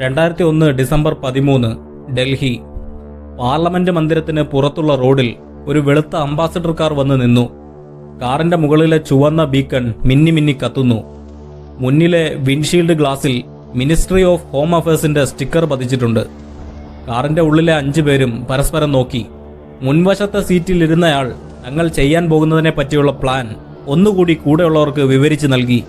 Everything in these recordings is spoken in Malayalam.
രണ്ടായിരത്തി ഒന്ന് ഡിസംബർ പതിമൂന്ന് ഡൽഹി. പാർലമെന്റ് മന്ദിരത്തിന് പുറത്തുള്ള റോഡിൽ ഒരു വെളുത്ത അംബാസഡർ കാർ വന്ന് നിന്നു. കാറിന്റെ മുകളിലെ ചുവന്ന ബീക്കൺ മിന്നി മിന്നി കത്തുന്നു. മുന്നിലെ വിൻഷീൽഡ് ഗ്ലാസിൽ മിനിസ്ട്രി ഓഫ് ഹോം അഫയേഴ്സിന്റെ സ്റ്റിക്കർ പതിച്ചിട്ടുണ്ട്. കാറിന്റെ ഉള്ളിലെ അഞ്ചു പേരും പരസ്പരം നോക്കി. മുൻവശത്തെ സീറ്റിൽ ഇരുന്നയാൾ തങ്ങൾ ചെയ്യാൻ പോകുന്നതിനെ പറ്റിയുള്ള പ്ലാൻ ഒന്നുകൂടി കൂടെയുള്ളവർക്ക് വിവരിച്ചു നൽകി.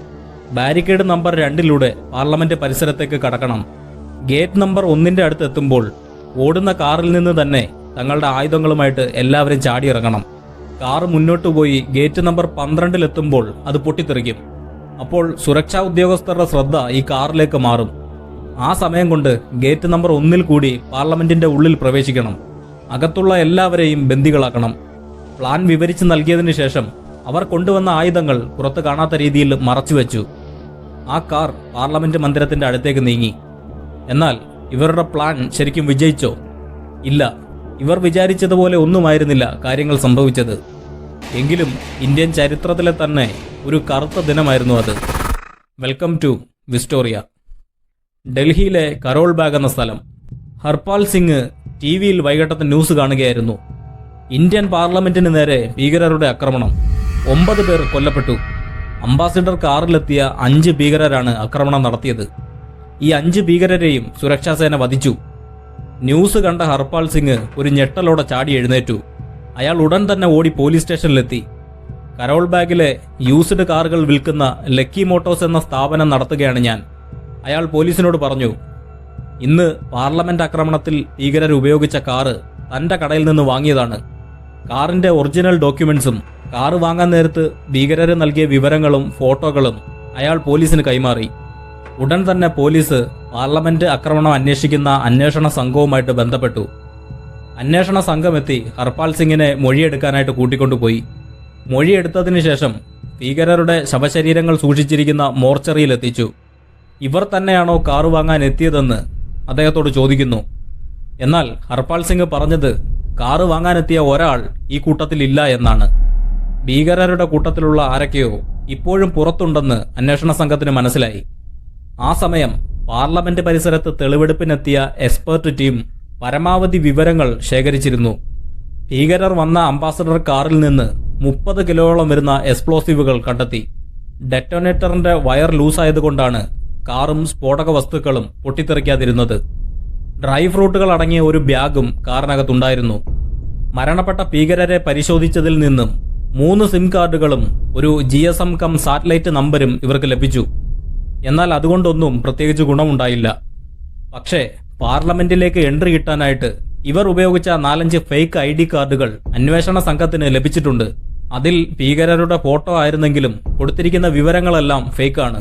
ബാരിക്കേഡ് നമ്പർ രണ്ടിലൂടെ പാർലമെന്റ് പരിസരത്തേക്ക് കടക്കണം. ഗേറ്റ് നമ്പർ ഒന്നിന്റെ അടുത്ത് എത്തുമ്പോൾ ഓടുന്ന കാറിൽ നിന്ന് തന്നെ തങ്ങളുടെ ആയുധങ്ങളുമായിട്ട് എല്ലാവരും ചാടിയിറങ്ങണം. കാർ മുന്നോട്ട് പോയി ഗേറ്റ് നമ്പർ പന്ത്രണ്ടിലെത്തുമ്പോൾ അത് പൊട്ടിത്തെറിക്കും. അപ്പോൾ സുരക്ഷാ ഉദ്യോഗസ്ഥരുടെ ശ്രദ്ധ ഈ കാറിലേക്ക് മാറും. ആ സമയം കൊണ്ട് ഗേറ്റ് നമ്പർ ഒന്നിൽ കൂടി പാർലമെന്റിന്റെ ഉള്ളിൽ പ്രവേശിക്കണം. അകത്തുള്ള എല്ലാവരെയും ബന്ദികളാക്കണം. പ്ലാൻ വിവരിച്ച് നൽകിയതിനു ശേഷം അവർ കൊണ്ടുവന്ന ആയുധങ്ങൾ പുറത്ത് കാണാത്ത രീതിയിൽ മറച്ചുവെച്ചു. ആ കാർ പാർലമെന്റ് മന്ദിരത്തിന്റെ അടുത്തേക്ക് നീങ്ങി. എന്നാൽ ഇവരുടെ പ്ലാൻ ശരിക്കും വിജയിച്ചോ? ഇല്ല. ഇവർ വിചാരിച്ചതുപോലെ ഒന്നുമായിരുന്നില്ല കാര്യങ്ങൾ സംഭവിച്ചത്. എങ്കിലും ഇന്ത്യൻ ചരിത്രത്തിലെ തന്നെ ഒരു കറുത്ത ദിനമായിരുന്നു അത്. വെൽക്കം ടു വിസ്റ്റോറിയ ഡൽഹിയിലെ കരോൾ ബാഗ് എന്ന സ്ഥലം. ഹർപാൽ സിംഗ് ടി വിയിൽ വൈകിട്ടത്തെ ന്യൂസ് കാണുകയായിരുന്നു. ഇന്ത്യൻ പാർലമെന്റിന് നേരെ ഭീകരരുടെ ആക്രമണം. ഒമ്പത് പേർ കൊല്ലപ്പെട്ടു. അംബാസിഡർ കാറിലെത്തിയ അഞ്ച് ഭീകരരാണ് ആക്രമണം നടത്തിയത്. ഈ അഞ്ച് ഭീകരരെയും സുരക്ഷാസേന വധിച്ചു. ന്യൂസ് കണ്ട ഹർപാൽ സിംഗ് ഒരു ഞെട്ടലോടെ ചാടി എഴുന്നേറ്റു. അയാൾ ഉടൻ തന്നെ ഓടി പോലീസ് സ്റ്റേഷനിലെത്തി. കരോൾ ബാഗിലെ യൂസ്ഡ് കാറുകൾ വിൽക്കുന്ന ലക്കി മോട്ടോസ് എന്ന സ്ഥാപനം നടത്തുകയാണ് ഞാൻ. അയാൾ പോലീസിനോട് പറഞ്ഞു ഇന്ന് പാർലമെന്റ് ആക്രമണത്തിൽ ഭീകരർ ഉപയോഗിച്ച കാറ് തന്റെ കടയിൽ നിന്ന് വാങ്ങിയതാണ്. കാറിന്റെ ഒറിജിനൽ ഡോക്യുമെന്റ്സും കാറ് വാങ്ങാൻ നേരത്ത് ഭീകരർ നൽകിയ വിവരങ്ങളും ഫോട്ടോകളും അയാൾ പോലീസിന് കൈമാറി. ഉടൻ തന്നെ പോലീസ് പാർലമെന്റ് ആക്രമണം അന്വേഷിക്കുന്ന അന്വേഷണ സംഘവുമായിട്ട് ബന്ധപ്പെട്ടു. അന്വേഷണ എത്തി ഹർപാൽ സിംഗിനെ മൊഴിയെടുക്കാനായിട്ട് കൂട്ടിക്കൊണ്ടുപോയി. മൊഴിയെടുത്തതിനു ശേഷം ഭീകരരുടെ ശവശരീരങ്ങൾ സൂക്ഷിച്ചിരിക്കുന്ന മോർച്ചറിയിലെത്തിച്ചു. ഇവർ തന്നെയാണോ കാറ് വാങ്ങാൻ എത്തിയതെന്ന് അദ്ദേഹത്തോട് ചോദിക്കുന്നു. എന്നാൽ ഹർപാൽ സിംഗ് പറഞ്ഞത് കാറ് വാങ്ങാനെത്തിയ ഒരാൾ ഈ കൂട്ടത്തിൽ ഇല്ല എന്നാണ്. ഭീകരരുടെ കൂട്ടത്തിലുള്ള ആരൊക്കെയോ ഇപ്പോഴും പുറത്തുണ്ടെന്ന് അന്വേഷണ സംഘത്തിന് മനസ്സിലായി. ആ സമയം പാർലമെന്റ് പരിസരത്ത് തെളിവെടുപ്പിനെത്തിയ എക്സ്പേർട്ട് ടീം പരമാവധി വിവരങ്ങൾ ശേഖരിച്ചിരുന്നു. ഭീകരർ വന്ന അംബാസഡർ കാറിൽ നിന്ന് മുപ്പത് കിലോയോളം വരുന്ന എക്സ്പ്ലോസീവുകൾ കണ്ടെത്തി. ഡെറ്റോനേറ്ററിന്റെ വയർ ലൂസായതുകൊണ്ടാണ് കാറും സ്ഫോടക വസ്തുക്കളും പൊട്ടിത്തെറിക്കാതിരുന്നത്. ഡ്രൈ ഫ്രൂട്ടുകൾ അടങ്ങിയ ഒരു ബാഗും കാറിനകത്തുണ്ടായിരുന്നു. മരണപ്പെട്ട ഭീകരരെ പരിശോധിച്ചതിൽ നിന്നും മൂന്ന് സിം കാർഡുകളും ഒരു G S M cum satellite നമ്പരും ഇവർക്ക് ലഭിച്ചു. എന്നാൽ അതുകൊണ്ടൊന്നും പ്രത്യേകിച്ച് ഗുണമുണ്ടായില്ല. പക്ഷേ പാർലമെന്റിലേക്ക് എൻട്രി കിട്ടാനായിട്ട് ഇവർ ഉപയോഗിച്ച നാലഞ്ച് ഫേക്ക് ഐ ഡി കാർഡുകൾ അന്വേഷണ സംഘത്തിന് ലഭിച്ചിട്ടുണ്ട്. അതിൽ ഭീകരരുടെ ഫോട്ടോ ആയിരുന്നെങ്കിലും കൊടുത്തിരിക്കുന്ന വിവരങ്ങളെല്ലാം ഫേക്കാണ്.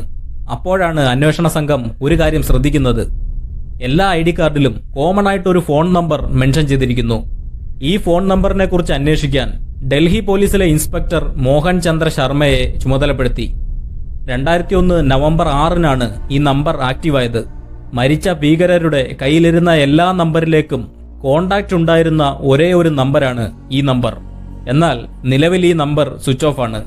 അപ്പോഴാണ് അന്വേഷണ സംഘം ഒരു കാര്യം ശ്രദ്ധിക്കുന്നത്. എല്ലാ ഐ ഡി കാർഡിലും കോമൺ ആയിട്ട് ഒരു ഫോൺ നമ്പർ മെൻഷൻ ചെയ്തിരിക്കുന്നു. ഈ ഫോൺ നമ്പറിനെ കുറിച്ച് അന്വേഷിക്കാൻ ഡൽഹി പോലീസിലെ ഇൻസ്പെക്ടർ മോഹൻ ചന്ദ്ര ശർമ്മയെ ചുമതലപ്പെടുത്തി. രണ്ടായിരത്തി ഒന്ന് നവംബർ ആറിനാണ് ഈ നമ്പർ ആക്റ്റീവായത്. മരിച്ച ഭീകരരുടെ കയ്യിലിരുന്ന എല്ലാ നമ്പറിലേക്കും കോണ്ടാക്റ്റ് ഉണ്ടായിരുന്ന ഒരേ ഒരു നമ്പറാണ് ഈ നമ്പർ. എന്നാൽ നിലവിൽ ഈ നമ്പർ സ്വിച്ച് ഓഫ് ആണ്.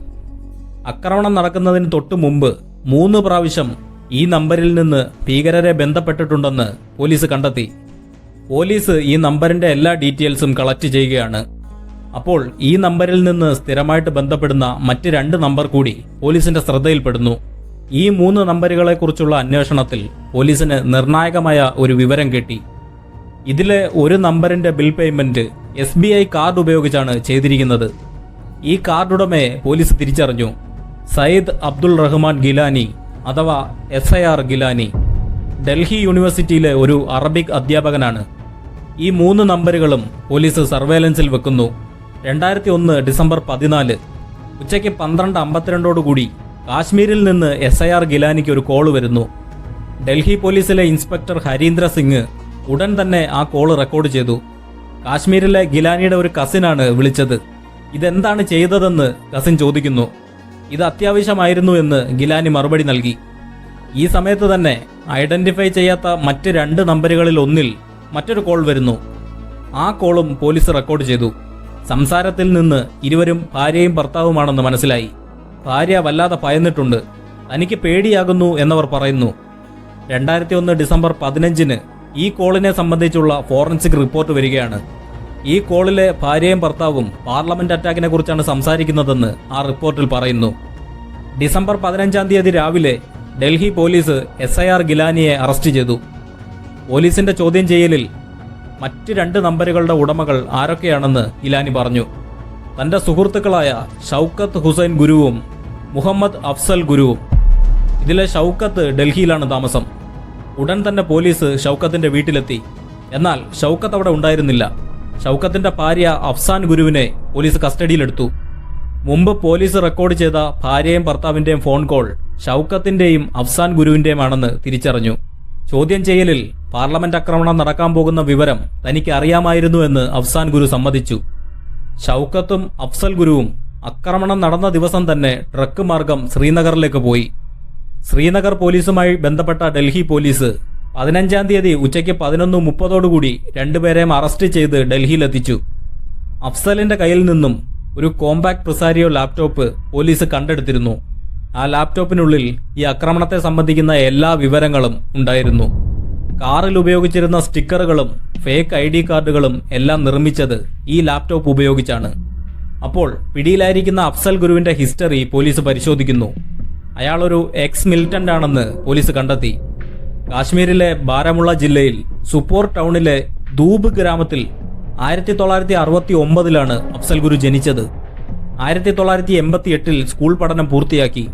ആക്രമണം നടക്കുന്നതിന് തൊട്ടു മുമ്പ് മൂന്ന് പ്രാവശ്യം ഈ നമ്പറിൽ നിന്ന് ഭീകരരെ ബന്ധപ്പെട്ടിട്ടുണ്ടെന്ന് പോലീസ് കണ്ടെത്തി. പോലീസ് ഈ നമ്പറിന്റെ എല്ലാ ഡീറ്റെയിൽസും കളക്ട് ചെയ്യുകയാണ്. അപ്പോൾ ഈ നമ്പറിൽ നിന്ന് സ്ഥിരമായിട്ട് ബന്ധപ്പെടുന്ന മറ്റ് രണ്ട് നമ്പർ കൂടി പോലീസിന്റെ ശ്രദ്ധയിൽപ്പെടുന്നു. ഈ മൂന്ന് നമ്പറുകളെക്കുറിച്ചുള്ള അന്വേഷണത്തിൽ പോലീസിന് നിർണായകമായ ഒരു വിവരം കിട്ടി. ഇതിലെ ഒരു നമ്പറിന്റെ bill payment S B I card ഉപയോഗിച്ചാണ് ചെയ്തിരിക്കുന്നത്. ഈ കാർഡുടമയെ പോലീസ് തിരിച്ചറിഞ്ഞു. സയ്യിദ് അബ്ദുൾ റഹ്മാൻ ഗിലാനി അഥവാ S I R Gilani Delhi യൂണിവേഴ്സിറ്റിയിലെ ഒരു അറബിക് അധ്യാപകനാണ്. ഈ മൂന്ന് നമ്പറുകളും പോലീസ് സർവേലൻസിൽ വെക്കുന്നു. രണ്ടായിരത്തി ഒന്ന് ഡിസംബർ പതിനാല് ഉച്ചയ്ക്ക് പന്ത്രണ്ട് അമ്പത്തിരണ്ടോടുകൂടി കാശ്മീരിൽ നിന്ന് എസ് ഐ ആർ ഗിലാനിക്ക് ഒരു കോൾ വരുന്നു. ഡൽഹി പോലീസിലെ ഇൻസ്പെക്ടർ ഹരീന്ദ്ര സിംഗ് ഉടൻ തന്നെ ആ കോൾ റെക്കോർഡ് ചെയ്തു. കാശ്മീരിലെ ഗിലാനിയുടെ ഒരു കസിനാണ് വിളിച്ചത്. ഇതെന്താണ് ചെയ്തതെന്ന് കസിൻ ചോദിക്കുന്നു. ഇത് അത്യാവശ്യമായിരുന്നു എന്ന് ഗിലാനി മറുപടി നൽകി. ഈ സമയത്ത് തന്നെ ഐഡന്റിഫൈ ചെയ്യാത്ത മറ്റ് രണ്ട് നമ്പറുകളിൽ ഒന്നിൽ മറ്റൊരു കോൾ വരുന്നു. ആ കോളും പോലീസ് റെക്കോർഡ് ചെയ്തു. സംസാരത്തിൽ നിന്ന് ഇരുവരും ഭാര്യയും ഭർത്താവുമാണെന്ന് മനസ്സിലായി. ഭാര്യ വല്ലാതെ ഭയന്നിട്ടുണ്ട്. തനിക്ക് പേടിയാകുന്നു എന്നവർ പറയുന്നു. രണ്ടായിരത്തി ഒന്ന് ഡിസംബർ പതിനഞ്ചിന് ഈ കോളിനെ സംബന്ധിച്ചുള്ള ഫോറൻസിക് റിപ്പോർട്ട് വരികയാണ്. ഈ കോളിലെ ഭാര്യയും ഭർത്താവും പാർലമെന്റ് അറ്റാക്കിനെ കുറിച്ചാണ് സംസാരിക്കുന്നതെന്ന് ആ റിപ്പോർട്ടിൽ പറയുന്നു. ഡിസംബർ പതിനഞ്ചാം തീയതി രാവിലെ Delhi police S I R ഗിലാനിയെ arrest ചെയ്തു. പോലീസിന്റെ ചോദ്യം ചെയ്യലിൽ മറ്റ് രണ്ട് നമ്പറുകളുടെ ഉടമകൾ ആരൊക്കെയാണെന്ന് ഇലാനി പറഞ്ഞു. തന്റെ സുഹൃത്തുക്കളായ ഷൗക്കത്ത് ഹുസൈൻ ഗുരുവും മുഹമ്മദ് അഫ്സൽ ഗുരുവും. ഇതിലെ ഷൗക്കത്ത് ഡൽഹിയിലാണ് താമസം. ഉടൻ തന്നെ പോലീസ് ഷൗക്കത്തിന്റെ വീട്ടിലെത്തി. എന്നാൽ ഷൗക്കത്ത് അവിടെ ഉണ്ടായിരുന്നില്ല. ഷൗക്കത്തിന്റെ ഭാര്യ അഫ്സാൻ ഗുരുവിനെ പോലീസ് കസ്റ്റഡിയിലെടുത്തു. മുമ്പ് പോലീസ് റെക്കോർഡ് ചെയ്ത ഭാര്യയും ഭർത്താവിന്റെയും ഫോൺ കോൾ ഷൗക്കത്തിന്റെയും അഫ്സാൻ ഗുരുവിന്റെയുമാണെന്ന് തിരിച്ചറിഞ്ഞു. ചോദ്യം ചെയ്യലിൽ പാർലമെന്റ് ആക്രമണം നടക്കാൻ പോകുന്ന വിവരം തനിക്ക് അറിയാമായിരുന്നു എന്ന് അഫ്സാൻ ഗുരു സമ്മതിച്ചു. ഷൗക്കത്തും അഫ്സൽ ഗുരുവും ആക്രമണം നടന്ന ദിവസം തന്നെ ട്രക്ക് മാർഗം ശ്രീനഗറിലേക്ക് പോയി. ശ്രീനഗർ പോലീസുമായി ബന്ധപ്പെട്ട ഡൽഹി പോലീസ് പതിനഞ്ചാം തീയതി ഉച്ചയ്ക്ക് പതിനൊന്ന് മുപ്പതോടുകൂടി രണ്ടുപേരെയും അറസ്റ്റ് ചെയ്ത് ഡൽഹിയിലെത്തിച്ചു. അഫ്സലിന്റെ കയ്യിൽ നിന്നും ഒരു കോമ്പാക്ട് പ്രസാരിയോ ലാപ്ടോപ്പ് പോലീസ് കണ്ടെടുത്തിരുന്നു. ആ ലാപ്ടോപ്പിനുള്ളിൽ ഈ ആക്രമണത്തെ സംബന്ധിക്കുന്ന എല്ലാ വിവരങ്ങളും ഉണ്ടായിരുന്നു. കാറിൽ ഉപയോഗിച്ചിരുന്ന സ്റ്റിക്കറുകളും ഫേക്ക് ഐ ഡി കാർഡുകളും എല്ലാം നിർമ്മിച്ചത് ഈ ലാപ്ടോപ്പ് ഉപയോഗിച്ചാണ്. അപ്പോൾ പിടിയിലായിരിക്കുന്ന അഫ്സൽ ഗുരുവിന്റെ ഹിസ്റ്ററി പോലീസ് പരിശോധിക്കുന്നു. അയാളൊരു എക്സ് മിലിറ്റന്റ് ആണെന്ന് പോലീസ് കണ്ടെത്തി. കാശ്മീരിലെ ബാരമുള്ള ജില്ലയിൽ സുപ്പോർ ടൗണിലെ ദൂബ് ഗ്രാമത്തിൽ ആയിരത്തി തൊള്ളായിരത്തി അറുപത്തി ഒമ്പതിലാണ് അഫ്സൽ ഗുരു ജനിച്ചത്. ആയിരത്തി തൊള്ളായിരത്തി എൺപത്തി എട്ടിൽ സ്കൂൾ പഠനം പൂർത്തിയാക്കി.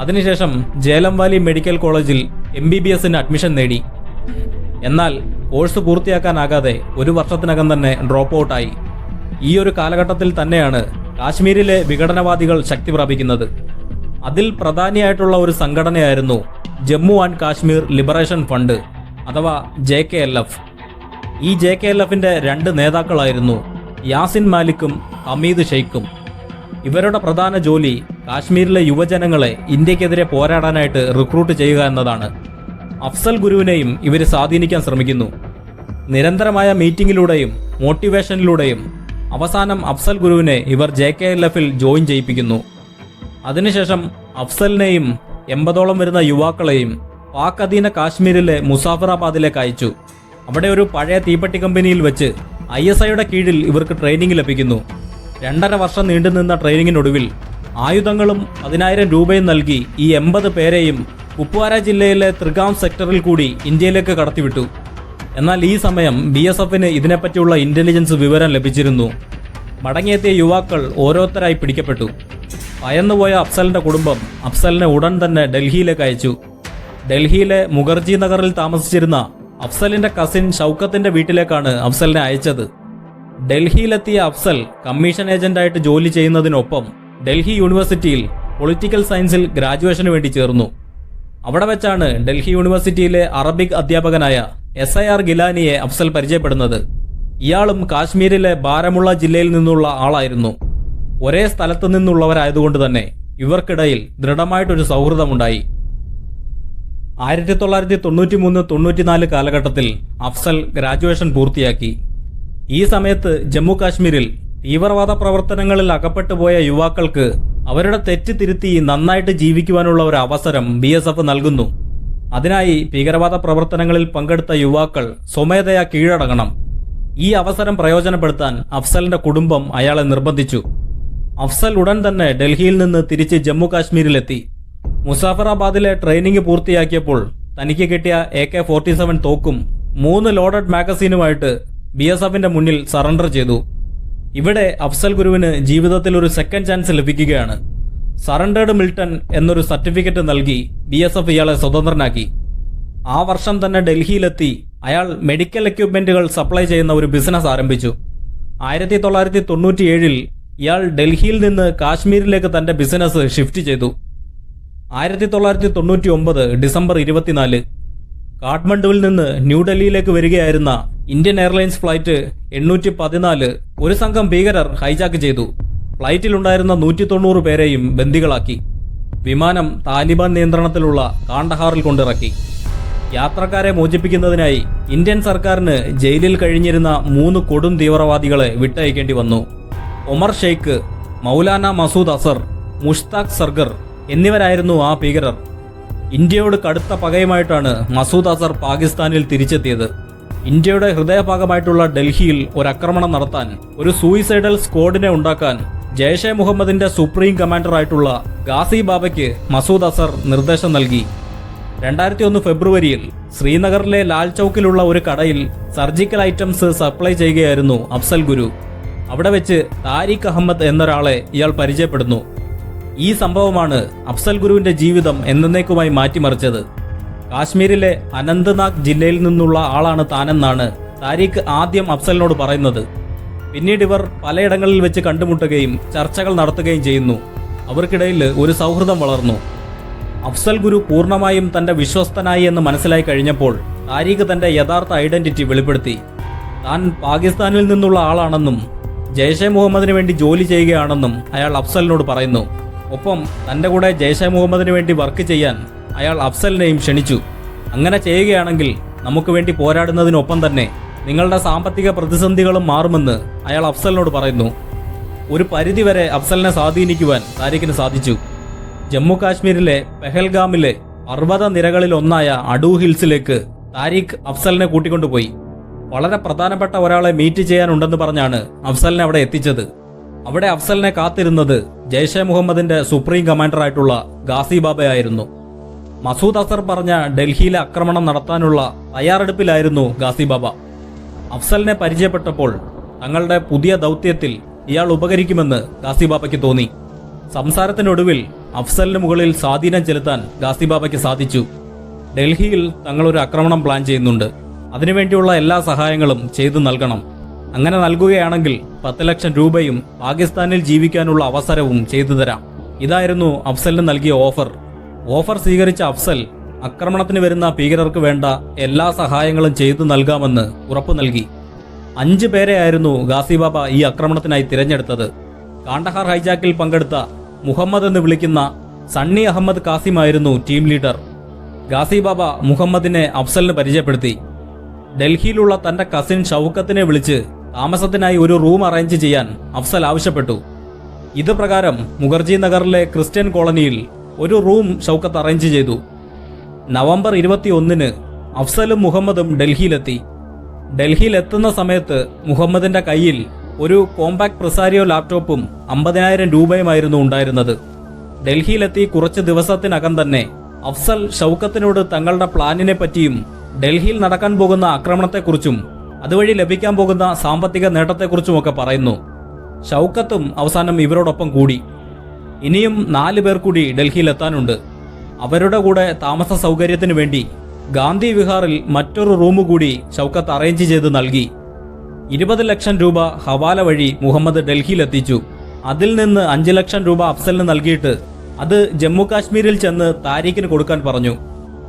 അതിനുശേഷം ജേലംവാലി മെഡിക്കൽ കോളേജിൽ എം ബി ബി എസിന് അഡ്മിഷൻ നേടി. എന്നാൽ കോഴ്സ് പൂർത്തിയാക്കാനാകാതെ ഒരു വർഷത്തിനകം തന്നെ ഡ്രോപ്പ് ഔട്ടായി ഈ ഒരു കാലഘട്ടത്തിൽ തന്നെയാണ് കാശ്മീരിലെ വിഘടനവാദികൾ ശക്തി പ്രാപിക്കുന്നത്. അതിൽ പ്രധാനിയായിട്ടുള്ള ഒരു സംഘടനയായിരുന്നു Jammu and Kashmir liberation front അഥവാ ജെ കെ എൽ എഫ്. ഈ ജെ കെ എൽ എഫിന്റെ രണ്ട് നേതാക്കളായിരുന്നു യാസിൻ മാലിക്കും ഹമീദ് ഷെയ്ഖും. ഇവരുടെ പ്രധാന ജോലി കാശ്മീരിലെ യുവജനങ്ങളെ ഇന്ത്യക്കെതിരെ പോരാടാനായിട്ട് റിക്രൂട്ട് ചെയ്യുക എന്നതാണ്. അഫ്സൽ ഗുരുവിനെയും ഇവർ സ്വാധീനിക്കാൻ ശ്രമിക്കുന്നു. നിരന്തരമായ മീറ്റിംഗിലൂടെയും മോട്ടിവേഷനിലൂടെയും അവസാനം അഫ്സൽ ഗുരുവിനെ ഇവർ ജെ കെ എൽ എഫിൽ ജോയിൻ ചെയ്യിപ്പിക്കുന്നു. അതിനുശേഷം അഫ്സലിനെയും എൺപതോളം വരുന്ന യുവാക്കളെയും പാക് അധീന കാശ്മീരിലെ മുസാഫറാബാദിലേക്ക് അയച്ചു. അവിടെ ഒരു പഴയ തീപ്പെട്ടി കമ്പനിയിൽ വെച്ച് ഐ എസ് ഐയുടെ കീഴിൽ ഇവർക്ക് ട്രെയിനിങ് ലഭിക്കുന്നു. രണ്ടര വർഷം നീണ്ടുനിന്ന ട്രെയിനിങ്ങിനൊടുവിൽ ആയുധങ്ങളും പതിനായിരം രൂപയും നൽകി ഈ എൺപത് പേരെയും കുപ്വാര ജില്ലയിലെ ത്രിഗാം സെക്ടറിൽ കൂടി ഇന്ത്യയിലേക്ക് കടത്തിവിട്ടു. എന്നാൽ ഈ സമയം ബി എസ് എഫിന് ഇതിനെപ്പറ്റിയുള്ള ഇന്റലിജൻസ് വിവരം ലഭിച്ചിരുന്നു. മടങ്ങിയെത്തിയ യുവാക്കൾ ഓരോരുത്തരായി പിടിക്കപ്പെട്ടു. ഭയന്നുപോയ അഫ്സലിന്റെ കുടുംബം അഫ്സലിനെ ഉടൻ തന്നെ ഡൽഹിയിലേക്ക് അയച്ചു. ഡൽഹിയിലെ മുഖർജി നഗറിൽ താമസിച്ചിരുന്ന അഫ്സലിന്റെ കസിൻ ഷൗക്കത്തിന്റെ വീട്ടിലേക്കാണ് അഫ്സലിനെ അയച്ചത്. ഡൽഹിയിലെത്തിയ അഫ്സൽ കമ്മീഷൻ ഏജന്റായിട്ട് ജോലി ചെയ്യുന്നതിനൊപ്പം ഡൽഹി യൂണിവേഴ്സിറ്റിയിൽ പൊളിറ്റിക്കൽ സയൻസിൽ ഗ്രാജുവേഷന് വേണ്ടി ചേർന്നു. അവിടെ വെച്ചാണ് ഡൽഹി യൂണിവേഴ്സിറ്റിയിലെ അറബിക് അധ്യാപകനായ എസ് ഐ ആർ ഗിലാനിയെ അഫ്സൽ പരിചയപ്പെടുന്നത്. ഇയാളും കാശ്മീരിലെ ബാരമുള്ള ജില്ലയിൽ നിന്നുള്ള ആളായിരുന്നു. ഒരേ സ്ഥലത്തു നിന്നുള്ളവരായതുകൊണ്ട് തന്നെ ഇവർക്കിടയിൽ ദൃഢമായിട്ടൊരു സൗഹൃദമുണ്ടായി. ആയിരത്തി തൊള്ളായിരത്തി തൊണ്ണൂറ്റി മൂന്ന് തൊണ്ണൂറ്റിനാല് കാലഘട്ടത്തിൽ അഫ്സൽ ഗ്രാജുവേഷൻ പൂർത്തിയാക്കി. ഈ സമയത്ത് ജമ്മു കാശ്മീരിൽ തീവ്രവാദ പ്രവർത്തനങ്ങളിൽ അകപ്പെട്ടുപോയ യുവാക്കൾക്ക് അവരുടെ തെറ്റ് തിരുത്തി നന്നായിട്ട് ജീവിക്കുവാനുള്ള ഒരു അവസരം ബി എസ് എഫ് നൽകുന്നു. അതിനായി ഭീകരവാദ പ്രവർത്തനങ്ങളിൽ പങ്കെടുത്ത യുവാക്കൾ സ്വമേധയാ കീഴടങ്ങണം. ഈ അവസരം പ്രയോജനപ്പെടുത്താൻ അഫ്സലിന്റെ കുടുംബം അയാളെ നിർബന്ധിച്ചു. അഫ്സൽ ഉടൻ തന്നെ ഡൽഹിയിൽ നിന്ന് തിരിച്ച് ജമ്മു കാശ്മീരിലെത്തി മുസാഫറാബാദിലെ ട്രെയിനിങ് പൂർത്തിയാക്കിയപ്പോൾ തനിക്ക് കിട്ടിയ എ കെ ഫോർട്ടി സെവൻ തോക്കും മൂന്ന് ലോഡഡ് മാഗസീനുമായിട്ട് ബി എസ് എഫിന്റെ മുന്നിൽ സറണ്ടർ ചെയ്തു. ഇവിടെ അഫ്സൽ ഗുരുവിന് ജീവിതത്തിൽ ഒരു സെക്കൻഡ് ചാൻസ് ലഭിക്കുകയാണ്. സറണ്ടേഡ് മിൽട്ടൺ എന്നൊരു സർട്ടിഫിക്കറ്റ് നൽകി ബി എസ് എഫ് ഇയാളെ സ്വതന്ത്രനാക്കി. ആ വർഷം തന്നെ ഡൽഹിയിലെത്തി അയാൾ മെഡിക്കൽ എക്യുപ്മെന്റുകൾ സപ്ലൈ ചെയ്യുന്ന ഒരു ബിസിനസ് ആരംഭിച്ചു. ആയിരത്തി തൊള്ളായിരത്തി തൊണ്ണൂറ്റിയേഴിൽ ഇയാൾ ഡൽഹിയിൽ നിന്ന് കാശ്മീരിലേക്ക് തന്റെ ബിസിനസ് ഷിഫ്റ്റ് ചെയ്തു. ആയിരത്തി തൊള്ളായിരത്തി തൊണ്ണൂറ്റി ഒമ്പത് ഡിസംബർ ഇരുപത്തിനാല് കാഠ്മണ്ഡുവിൽ നിന്ന് ന്യൂഡൽഹിയിലേക്ക് വരികയായിരുന്ന ഇന്ത്യൻ എയർലൈൻസ് ഫ്ലൈറ്റ് എണ്ണൂറ്റി പതിനാല് ഒരു സംഘം ഭീകരർ ഹൈജാക്ക് ചെയ്തു. ഫ്ലൈറ്റിലുണ്ടായിരുന്ന നൂറ്റി തൊണ്ണൂറ് പേരെയും ബന്ദികളാക്കി. വിമാനം താലിബാൻ നിയന്ത്രണത്തിലുള്ള കാണ്ടഹാറിൽ കൊണ്ടിറക്കി. യാത്രക്കാരെ മോചിപ്പിക്കുന്നതിനായി ഇന്ത്യൻ സർക്കാരിന് ജയിലിൽ കഴിഞ്ഞിരുന്ന മൂന്ന് കൊടും തീവ്രവാദികളെ വിട്ടയക്കേണ്ടി വന്നു. ഒമർ ഷെയ്ഖ് മൗലാന മസൂദ് അസർ മുഷ്താഖ് സർഗർ എന്നിവരായിരുന്നു ആ ഭീകരർ. ഇന്ത്യയോട് കടുത്ത പകയുമായിട്ടാണ് മസൂദ് അസർ പാകിസ്ഥാനിൽ തിരിച്ചെത്തിയത്. ഇന്ത്യയുടെ ഹൃദയഭാഗമായിട്ടുള്ള ഡൽഹിയിൽ ഒരു ആക്രമണം നടത്താൻ ഒരു സൂയിസൈഡൽ സ്ക്വാഡിനെ ഉണ്ടാക്കാൻ ജയ്ഷെ മുഹമ്മദിന്റെ സുപ്രീം കമാൻഡറായിട്ടുള്ള ഗാസി ബാബയ്ക്ക് മസൂദ് അസർ നിർദ്ദേശം നൽകി. രണ്ടായിരത്തി ഒന്ന് ഫെബ്രുവരിയിൽ ശ്രീനഗറിലെ ലാൽ ചൌക്കിലുള്ള ഒരു കടയിൽ സർജിക്കൽ ഐറ്റംസ് സപ്ലൈ ചെയ്യുകയായിരുന്നു അഫ്സൽ ഗുരു. അവിടെ വെച്ച് താരിഖ് അഹമ്മദ് എന്നൊരാളെ ഇയാൾ പരിചയപ്പെടുന്നു. ഈ സംഭവമാണ് അഫ്സൽ ഗുരുവിന്റെ ജീവിതം എന്നേക്കുമായി മാറ്റിമറിച്ചത്. കാശ്മീരിലെ അനന്ത്നാഗ് ജില്ലയിൽ നിന്നുള്ള ആളാണ് താനെന്നാണ് താരിഖ് ആദ്യം അഫ്സലിനോട് പറയുന്നത്. പിന്നീട് ഇവർ പലയിടങ്ങളിൽ വെച്ച് കണ്ടുമുട്ടുകയും ചർച്ചകൾ നടത്തുകയും ചെയ്യുന്നു. അവർക്കിടയിൽ ഒരു സൗഹൃദം വളർന്നു. അഫ്സൽ ഗുരു പൂർണമായും തന്റെ വിശ്വസ്തനായി എന്ന് മനസ്സിലായി കഴിഞ്ഞപ്പോൾ താരിഖ് തന്റെ യഥാർത്ഥ ഐഡന്റിറ്റി വെളിപ്പെടുത്തി. താൻ പാകിസ്ഥാനിൽ നിന്നുള്ള ആളാണെന്നും ജയ്ഷെ മുഹമ്മദിന് വേണ്ടി ജോലി ചെയ്യുകയാണെന്നും അയാൾ അഫ്സലിനോട് പറയുന്നു. ഒപ്പം തന്റെ കൂടെ ജയ്ഷെ മുഹമ്മദിന് വേണ്ടി വർക്ക് ചെയ്യാൻ അയാൾ അഫ്സലിനെയും ക്ഷണിച്ചു. അങ്ങനെ ചെയ്യുകയാണെങ്കിൽ നമുക്ക് വേണ്ടി പോരാടുന്നതിനൊപ്പം തന്നെ നിങ്ങളുടെ സാമ്പത്തിക പ്രതിസന്ധികളും മാറുമെന്ന് അയാൾ അഫ്സലിനോട് പറയുന്നു. ഒരു പരിധിവരെ അഫ്സലിനെ സ്വാധീനിക്കുവാൻ താരിഖിന് സാധിച്ചു. ജമ്മു കാശ്മീരിലെ പെഹൽഗാമിലെ പർവത നിരകളിൽ ഒന്നായ അഡൂ ഹിൽസിലേക്ക് താരിഖ് അഫ്സലിനെ കൂട്ടിക്കൊണ്ടുപോയി. വളരെ പ്രധാനപ്പെട്ട ഒരാളെ മീറ്റ് ചെയ്യാനുണ്ടെന്ന് പറഞ്ഞാണ് അഫ്സലിനെ അവിടെ എത്തിച്ചത്. അവിടെ അഫ്സലിനെ കാത്തിരുന്നത് ജയ്ഷെ മുഹമ്മദിന്റെ സുപ്രീം കമാൻഡറായിട്ടുള്ള ഗാസി ബാബയായിരുന്നു മസൂദ് അസർ പറഞ്ഞ ഡൽഹിയിലെ ആക്രമണം നടത്താനുള്ള തയ്യാറെടുപ്പിലായിരുന്നു ഗാസിബാബ അഫ്സലിനെ പരിചയപ്പെട്ടപ്പോൾ തങ്ങളുടെ പുതിയ ദൗത്യത്തിൽ ഇയാൾ ഉപകരിക്കുമെന്ന് ഗാസിബാബയ്ക്ക് തോന്നി. സംസാരത്തിനൊടുവിൽ അഫ്സലിന് മുകളിൽ സ്വാധീനം ചെലുത്താൻ ഗാസിബാബയ്ക്ക് സാധിച്ചു. ഡൽഹിയിൽ തങ്ങളൊരു ആക്രമണം പ്ലാൻ ചെയ്യുന്നുണ്ട്. അതിനുവേണ്ടിയുള്ള എല്ലാ സഹായങ്ങളും ചെയ്തു നൽകണം. അങ്ങനെ നൽകുകയാണെങ്കിൽ പത്ത് ലക്ഷം രൂപയും പാകിസ്ഥാനിൽ ജീവിക്കാനുള്ള അവസരവും ചെയ്തു തരാം. ഇതായിരുന്നു അഫ്സലിന് നൽകിയ ഓഫർ. ഓഫർ സ്വീകരിച്ച അഫ്സൽ ആക്രമണത്തിന് വരുന്ന ഭീകരർക്ക് വേണ്ട എല്ലാ സഹായങ്ങളും ചെയ്തു നൽകാമെന്ന് ഉറപ്പു നൽകി. അഞ്ച് പേരെയായിരുന്നു ഗാസി ബാബ ഈ ആക്രമണത്തിനായി തിരഞ്ഞെടുത്തത്. കാണ്ടഹാർ ഹൈജാക്കിൽ പങ്കെടുത്ത മുഹമ്മദ് എന്ന് വിളിക്കുന്ന സണ്ണി അഹമ്മദ് കാസിമായിരുന്നു ടീം ലീഡർ. ഗാസിബാബ മുഹമ്മദിനെ അഫ്സലിന് പരിചയപ്പെടുത്തി. ഡൽഹിയിലുള്ള തന്റെ കസിൻ ഷൗക്കത്തിനെ വിളിച്ച് താമസത്തിനായി ഒരു റൂം അറേഞ്ച് ചെയ്യാൻ അഫ്സൽ ആവശ്യപ്പെട്ടു. ഇത് പ്രകാരം മുഖർജി നഗറിലെ ക്രിസ്ത്യൻ കോളനിയിൽ ഒരു റൂം ഷൗക്കത്ത് അറേഞ്ച് ചെയ്തു. നവംബർ ഇരുപത്തി ഒന്നിന് അഫ്സലും മുഹമ്മദും ഡൽഹിയിലെത്തി. ഡൽഹിയിൽ എത്തുന്ന സമയത്ത് മുഹമ്മദിന്റെ കയ്യിൽ ഒരു കോമ്പാക്ട് പ്രസാരിയോ ലാപ്ടോപ്പും അമ്പതിനായിരം രൂപയുമായിരുന്നു ഉണ്ടായിരുന്നത്. ഡൽഹിയിലെത്തി കുറച്ച് ദിവസത്തിനകം തന്നെ അഫ്സൽ ഷൗക്കത്തിനോട് തങ്ങളുടെ പ്ലാനിനെ പറ്റിയും ഡൽഹിയിൽ നടക്കാൻ പോകുന്ന ആക്രമണത്തെക്കുറിച്ചും അതുവഴി ലഭിക്കാൻ പോകുന്ന സാമ്പത്തിക നേട്ടത്തെക്കുറിച്ചുമൊക്കെ പറയുന്നു. ഷൗക്കത്തും അവസാനം ഇവരോടൊപ്പം കൂടി. ഇനിയും നാല് പേർ കൂടി ഡൽഹിയിലെത്താനുണ്ട്. അവരുടെ കൂടെ താമസ സൗകര്യത്തിന് വേണ്ടി ഗാന്ധി വിഹാറിൽ മറ്റൊരു റൂം കൂടി ഷൗക്കത്ത് അറേഞ്ച് ചെയ്ത് നൽകി. ഇരുപത് ലക്ഷം രൂപ ഹവാല വഴി മുഹമ്മദ് ഡൽഹിയിലെത്തിച്ചു. അതിൽ നിന്ന് അഞ്ച് ലക്ഷം രൂപ അഫ്സലിന് നൽകിയിട്ട് അത് ജമ്മു കാശ്മീരിൽ ചെന്ന് താരിഖിന് കൊടുക്കാൻ പറഞ്ഞു.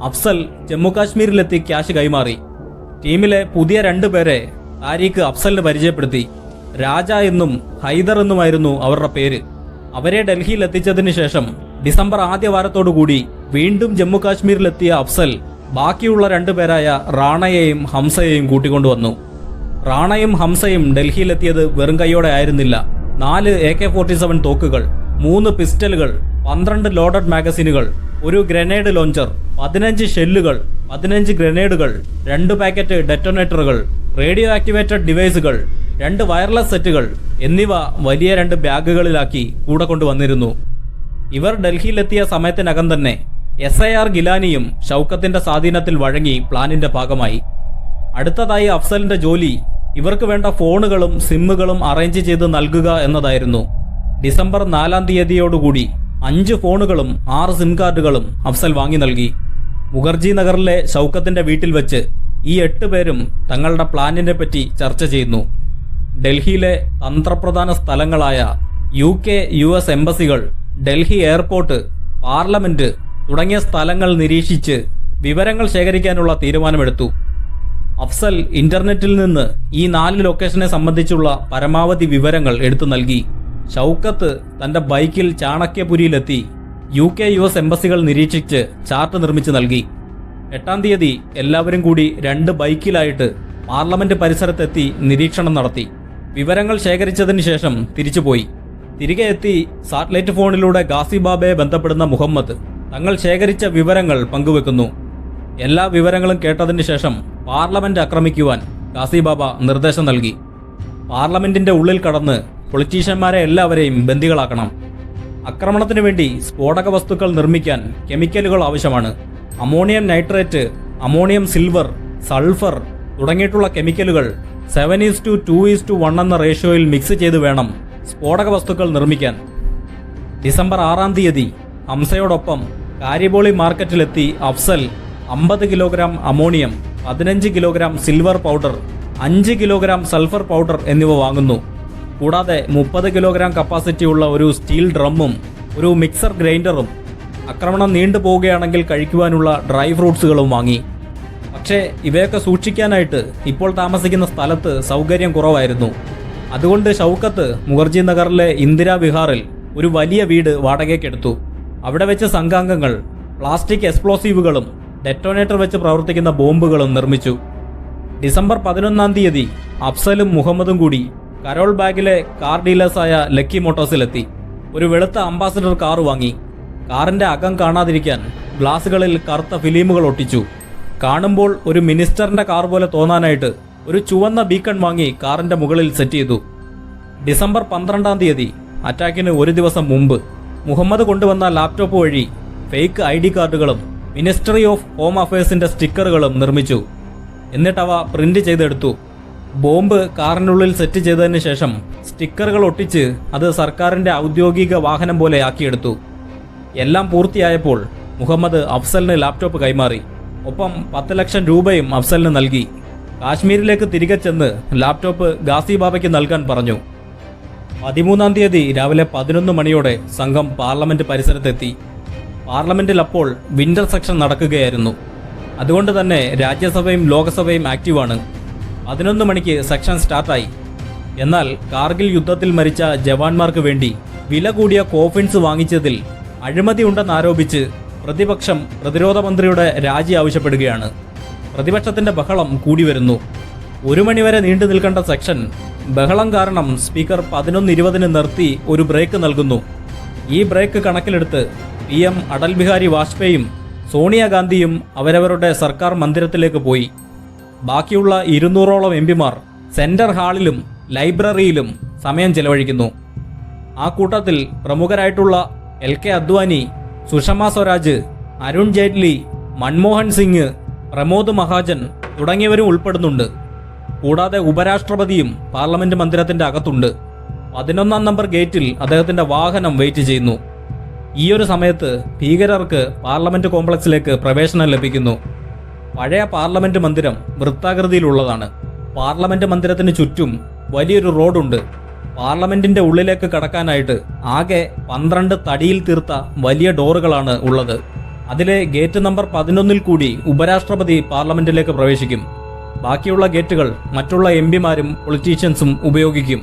അഫ്സൽ ജമ്മു കാശ്മീരിലെത്തി ക്യാഷ് കൈമാറി. ടീമിലെ പുതിയ രണ്ടു പേരെ താരിഖ് അഫ്സലിന് പരിചയപ്പെടുത്തി. രാജ എന്നും ഹൈദർ എന്നുമായിരുന്നു അവരുടെ പേര്. അവരെ ഡൽഹിയിൽ എത്തിച്ചതിന് ശേഷം ഡിസംബർ ആദ്യ വാരത്തോടുകൂടി വീണ്ടും ജമ്മു കാശ്മീരിലെത്തിയ അഫ്സൽ ബാക്കിയുള്ള രണ്ടുപേരായ റാണയെയും ഹംസയെയും കൂട്ടിക്കൊണ്ടുവന്നു. റാണയും ഹംസയും ഡൽഹിയിലെത്തിയത് വെറും കൈയോടെ ആയിരുന്നില്ല. നാല് എ കെ ഫോർട്ടി സെവൻ തോക്കുകൾ മൂന്ന് പിസ്റ്റലുകൾ പന്ത്രണ്ട് ലോഡഡ് മാഗസിനുകൾ ഒരു ഗ്രനേഡ് ലോഞ്ചർ പതിനഞ്ച് ഷെല്ലുകൾ പതിനഞ്ച് ഗ്രനേഡുകൾ രണ്ട് പാക്കറ്റ് ഡെറ്റോനേറ്ററുകൾ റേഡിയോ ആക്ടിവേറ്റഡ് ഡിവൈസുകൾ രണ്ട് വയർലെസ് സെറ്റുകൾ എന്നിവ വലിയ രണ്ട് ബാഗുകളിലാക്കി കൂടെ കൊണ്ടുവന്നിരുന്നു. ഇവർ ഡൽഹിയിലെത്തിയ സമയത്തിനകം തന്നെ എസ് ഐ ആർ ഗിലാനിയും ഷൗക്കത്തിന്റെ സ്വാധീനത്തിൽ വഴങ്ങി പ്ലാനിന്റെ ഭാഗമായി. അടുത്തതായി അഫ്സലിന്റെ ജോലി ഇവർക്ക് വേണ്ട ഫോണുകളും സിമ്മുകളും അറേഞ്ച് ചെയ്ത് നൽകുക എന്നതായിരുന്നു. ഡിസംബർ നാലാം തീയതിയോടുകൂടി അഞ്ച് ഫോണുകളും ആറ് സിം കാർഡുകളും അഫ്സൽ വാങ്ങി നൽകി. മുഖർജി നഗറിലെ ഷൗക്കത്തിന്റെ വീട്ടിൽ വെച്ച് ഈ എട്ട് പേരും തങ്ങളുടെ പ്ലാനിനെ പറ്റി ചർച്ച ചെയ്യുന്നു. ഡൽഹിയിലെ തന്ത്രപ്രധാന സ്ഥലങ്ങളായ യു കെ യു എസ് എംബസികൾ ഡൽഹി എയർപോർട്ട് പാർലമെന്റ് തുടങ്ങിയ സ്ഥലങ്ങൾ നിരീക്ഷിച്ച് വിവരങ്ങൾ ശേഖരിക്കാനുള്ള തീരുമാനമെടുത്തു. അഫ്സൽ ഇന്റർനെറ്റിൽ നിന്ന് ഈ നാല് ലൊക്കേഷനെ സംബന്ധിച്ചുള്ള പരമാവധി വിവരങ്ങൾ എടുത്തു നൽകി. ഷൗക്കത്ത് തന്റെ ബൈക്കിൽ ചാണക്യപുരിയിലെത്തി യു കെ യു എസ് എംബസികൾ നിരീക്ഷിച്ച് ചാർട്ട് നിർമ്മിച്ച് നൽകി. എട്ടാം തീയതി എല്ലാവരും കൂടി രണ്ട് ബൈക്കിലായിട്ട് പാർലമെന്റ് പരിസരത്തെത്തി നിരീക്ഷണം നടത്തി. വിവരങ്ങൾ ശേഖരിച്ചതിന് ശേഷം തിരിച്ചുപോയി തിരികെ എത്തി സാറ്റലൈറ്റ് ഫോണിലൂടെ ഗാസിബാബയെ ബന്ധപ്പെടുന്ന മുഹമ്മദ് തങ്ങൾ ശേഖരിച്ച വിവരങ്ങൾ പങ്കുവെക്കുന്നു. എല്ലാ വിവരങ്ങളും കേട്ടതിന് ശേഷം പാർലമെന്റ് ആക്രമിക്കുവാൻ ഗാസിബാബ നിർദ്ദേശം നൽകി. പാർലമെന്റിന്റെ ഉള്ളിൽ കടന്ന് പൊളിറ്റീഷ്യന്മാരെ എല്ലാവരെയും ബന്ദികളാക്കണം. ആക്രമണത്തിന് വേണ്ടി സ്ഫോടക വസ്തുക്കൾ നിർമ്മിക്കാൻ കെമിക്കലുകൾ ആവശ്യമാണ്. Ammonium nitrate ammonium silver sulphur തുടങ്ങിയിട്ടുള്ള കെമിക്കലുകൾ seven is to two is to one എന്ന റേഷ്യോയിൽ മിക്സ് ചെയ്ത് വേണം സ്ഫോടക വസ്തുക്കൾ നിർമ്മിക്കാൻ. ഡിസംബർ ആറാം തീയതി ഹംസയോടൊപ്പം കാരിബോളി മാർക്കറ്റിലെത്തി അഫ്സൽ അമ്പത് കിലോഗ്രാം അമോണിയം പതിനഞ്ച് കിലോഗ്രാം സിൽവർ പൗഡർ അഞ്ച് കിലോഗ്രാം സൾഫർ പൗഡർ എന്നിവ വാങ്ങുന്നു. കൂടാതെ മുപ്പത് കിലോഗ്രാം കപ്പാസിറ്റിയുള്ള ഒരു സ്റ്റീൽ ഡ്രമ്മും ഒരു മിക്സർ ഗ്രൈൻഡറും ആക്രമണം നീണ്ടു പോവുകയാണെങ്കിൽ കഴിക്കുവാനുള്ള ഡ്രൈ ഫ്രൂട്ട്സുകളും വാങ്ങി. പക്ഷേ ഇവയൊക്കെ സൂക്ഷിക്കാനായിട്ട് ഇപ്പോൾ താമസിക്കുന്ന സ്ഥലത്ത് സൗകര്യം കുറവായിരുന്നു. അതുകൊണ്ട് ഷൗക്കത്ത് മുഖർജി നഗറിലെ ഇന്ദിരാ വിഹാറിൽ ഒരു വലിയ വീട് വാടകയ്ക്കെടുത്തു. അവിടെ വെച്ച് സംഘാംഗങ്ങൾ പ്ലാസ്റ്റിക് എക്സ്പ്ലോസീവുകളും ഡെറ്റോനേറ്റർ വെച്ച് പ്രവർത്തിക്കുന്ന ബോംബുകളും നിർമ്മിച്ചു. ഡിസംബർ പതിനൊന്നാം തീയതി അഫ്സലും മുഹമ്മദും കൂടി കരോൾ ബാഗിലെ കാർ ഡീലേഴ്സായ ലക്കി മോട്ടോഴ്സിലെത്തി. ഒരു വെളുത്ത അംബാസഡർ കാർ വാങ്ങി. കാറിന്റെ അകം കാണാതിരിക്കാൻ ഗ്ലാസുകളിൽ കറുത്ത ഫിലിമുകൾ ഒട്ടിച്ചു. കാണുമ്പോൾ ഒരു മിനിസ്റ്ററിന്റെ കാർ പോലെ തോന്നാനായിട്ട് ഒരു ചുവന്ന ബീക്കൺ വാങ്ങി കാറിന്റെ മുകളിൽ സെറ്റ് ചെയ്തു. ഡിസംബർ പന്ത്രണ്ടാം തീയതി അറ്റാക്കിന് ഒരു ദിവസം മുമ്പ്. മുഹമ്മദ് കൊണ്ടുവന്ന ലാപ്ടോപ്പ് വഴി ഫേക്ക് ഐ ഡി കാർഡുകളും മിനിസ്ട്രി ഓഫ് ഹോം അഫയേഴ്സിന്റെ സ്റ്റിക്കറുകളും നിർമ്മിച്ചു. എന്നിട്ടവ പ്രിന്റ് ചെയ്തെടുത്തു. ബോംബ് കാറിനുള്ളിൽ സെറ്റ് ചെയ്തതിന് ശേഷം സ്റ്റിക്കറുകൾ ഒട്ടിച്ച് അത് സർക്കാരിന്റെ ഔദ്യോഗിക വാഹനം പോലെ ആക്കിയെടുത്തു. എല്ലാം പൂർത്തിയായപ്പോൾ മുഹമ്മദ് അഫ്സലിന് ലാപ്ടോപ്പ് കൈമാറി. ഒപ്പം പത്ത് ലക്ഷം രൂപയും അഫ്സലിന് നൽകി. കാശ്മീരിലേക്ക് തിരികെ ചെന്ന് ലാപ്ടോപ്പ് ഗാസി ബാബയ്ക്ക് നൽകാൻ പറഞ്ഞു. പതിമൂന്നാം തീയതി രാവിലെ പതിനൊന്ന് മണിയോടെ സംഘം പാർലമെന്റ് പരിസരത്തെത്തി. പാർലമെന്റിൽ അപ്പോൾ വിന്റർ സെക്ഷൻ നടക്കുകയായിരുന്നു. അതുകൊണ്ട് തന്നെ രാജ്യസഭയും ലോക്സഭയും ആക്റ്റീവാണ്. പതിനൊന്ന് മണിക്ക് സെക്ഷൻ സ്റ്റാർട്ടായി. എന്നാൽ കാർഗിൽ യുദ്ധത്തിൽ മരിച്ച ജവാന്മാർക്ക് വേണ്ടി വില കൂടിയ കോഫിൻസ് വാങ്ങിച്ചതിൽ അഴിമതി ഉണ്ടെന്നാരോപിച്ച് പ്രതിപക്ഷം പ്രതിരോധ മന്ത്രിയുടെ രാജി ആവശ്യപ്പെടുകയാണ്. പ്രതിപക്ഷത്തിന്റെ ബഹളം കൂടി വരുന്നു. ഒരു മണിവരെ നീണ്ടു നിൽക്കേണ്ട സെക്ഷൻ ബഹളം കാരണം സ്പീക്കർ പതിനൊന്ന് ഇരുപതിന് നിർത്തി ഒരു ബ്രേക്ക് നൽകുന്നു. ഈ ബ്രേക്ക് കണക്കിലെടുത്ത് പി എം അടൽ ബിഹാരി വാജ്പേയിയും സോണിയാഗാന്ധിയും അവരവരുടെ സർക്കാർ മന്ദിരത്തിലേക്ക് പോയി. ബാക്കിയുള്ള ഇരുന്നൂറോളം എം പിമാർ സെന്റർ ഹാളിലും ലൈബ്രറിയിലും സമയം ചെലവഴിക്കുന്നു. ആ കൂട്ടത്തിൽ പ്രമുഖരായിട്ടുള്ള എൽ കെ അദ്വാനി സുഷമ സ്വരാജ് അരുൺ ജെയ്റ്റ്ലി മൻമോഹൻ സിംഗ് പ്രമോദ് മഹാജൻ തുടങ്ങിയവരും ഉൾപ്പെടുന്നുണ്ട്. കൂടാതെ ഉപരാഷ്ട്രപതിയും പാർലമെന്റ് മന്ദിരത്തിന്റെ അകത്തുണ്ട്. പതിനൊന്നാം നമ്പർ ഗേറ്റിൽ അദ്ദേഹത്തിന്റെ വാഹനം വെയിറ്റ് ചെയ്യുന്നു. ഈയൊരു സമയത്ത് ഭീകരർക്ക് പാർലമെന്റ് കോംപ്ലക്സിലേക്ക് പ്രവേശനം ലഭിക്കുന്നു. പഴയ പാർലമെന്റ് മന്ദിരം വൃത്താകൃതിയിലുള്ളതാണ്. പാർലമെന്റ് മന്ദിരത്തിന് ചുറ്റും വലിയൊരു റോഡുണ്ട്. പാർലമെന്റിന്റെ ഉള്ളിലേക്ക് കടക്കാനായിട്ട് ആകെ പന്ത്രണ്ട് തടിയിൽ തീർത്ത വലിയ ഡോറുകളാണ് ഉള്ളത്. അതിലെ ഗേറ്റ് നമ്പർ പതിനൊന്നിൽ കൂടി ഉപരാഷ്ട്രപതി പാർലമെന്റിലേക്ക് പ്രവേശിക്കും. ബാക്കിയുള്ള ഗേറ്റുകൾ മറ്റുള്ള എം പിമാരും പൊളിറ്റീഷ്യൻസും ഉപയോഗിക്കും.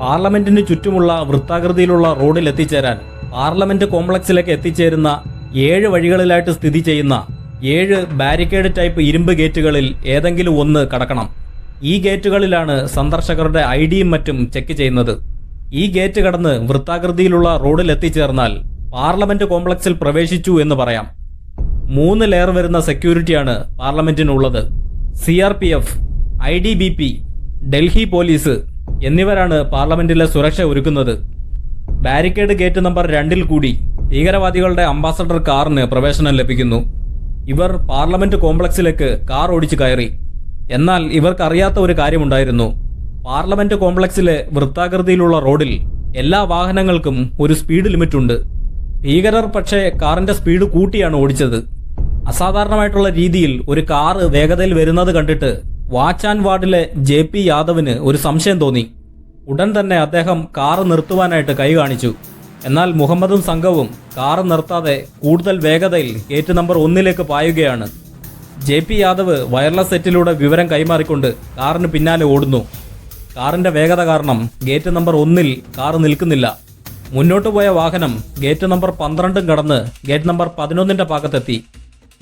പാർലമെന്റിന് ചുറ്റുമുള്ള വൃത്താകൃതിയിലുള്ള റോഡിൽ എത്തിച്ചേരാൻ പാർലമെന്റ് കോംപ്ലക്സിലേക്ക് എത്തിച്ചേരുന്ന ഏഴ് വഴികളിലായിട്ട് സ്ഥിതി ചെയ്യുന്ന ഏഴ് ബാരിക്കേഡ് ടൈപ്പ് ഇരുമ്പ് ഗേറ്റുകളിൽ ഏതെങ്കിലും ഒന്ന് കടക്കണം. ഈ ഗേറ്റുകളിലാണ് സന്ദർശകരുടെ ഐ ഡിയും മറ്റും ചെക്ക് ചെയ്യുന്നത്. ഈ ഗേറ്റ് കടന്ന് വൃത്താകൃതിയിലുള്ള റോഡിൽ എത്തിച്ചേർന്നാൽ പാർലമെന്റ് കോംപ്ലക്സിൽ പ്രവേശിച്ചു എന്ന് പറയാം. മൂന്ന് ലെയർ വരുന്ന സെക്യൂരിറ്റിയാണ് പാർലമെന്റിനുള്ളത്. C R P F I D B P Delhi police എന്നിവരാണ് പാർലമെന്റിലെ സുരക്ഷ ഒരുക്കുന്നത്. ബാരിക്കേഡ് ഗേറ്റ് നമ്പർ രണ്ടിൽ കൂടി ഭീകരവാദികളുടെ അംബാസഡർ കാറിന് പ്രവേശനം ലഭിക്കുന്നു. ഇവർ പാർലമെന്റ് കോംപ്ലക്സിലേക്ക് കാർ ഓടിച്ചു കയറി. എന്നാൽ ഇവർക്കറിയാത്ത ഒരു കാര്യമുണ്ടായിരുന്നു. പാർലമെന്റ് കോംപ്ലക്സിലെ വൃത്താകൃതിയിലുള്ള റോഡിൽ എല്ലാ വാഹനങ്ങൾക്കും ഒരു സ്പീഡ് ലിമിറ്റ് ഉണ്ട് ഭീകരർ പക്ഷേ കാറിന്റെ സ്പീഡ് കൂട്ടിയാണ് ഓടിച്ചത്. അസാധാരണമായിട്ടുള്ള രീതിയിൽ ഒരു കാറ് വേഗതയിൽ വരുന്നത് കണ്ടിട്ട് വാച്ച് ആൻഡ് വാർഡിലെ ജെ പി യാദവിന് ഒരു സംശയം തോന്നി. ഉടൻ തന്നെ അദ്ദേഹം കാറ് നിർത്തുവാനായിട്ട് കൈ കാണിച്ചു. എന്നാൽ മുഹമ്മദും സംഘവും കാർ നിർത്താതെ കൂടുതൽ വേഗതയിൽ ഗേറ്റ് നമ്പർ ഒന്നിലേക്ക് പായുകയാണ്. ജെ പി യാദവ് വയർലെസ് സെറ്റിലൂടെ വിവരം കൈമാറിക്കൊണ്ട് കാറിന് പിന്നാലെ ഓടുന്നു. കാറിന്റെ വേഗത കാരണം ഗേറ്റ് നമ്പർ ഒന്നിൽ കാർ നിൽക്കുന്നില്ല. മുന്നോട്ട് പോയ വാഹനം ഗേറ്റ് നമ്പർ പന്ത്രണ്ടും കടന്ന് ഗേറ്റ് നമ്പർ പതിനൊന്നിന്റെ ഭാഗത്തെത്തി.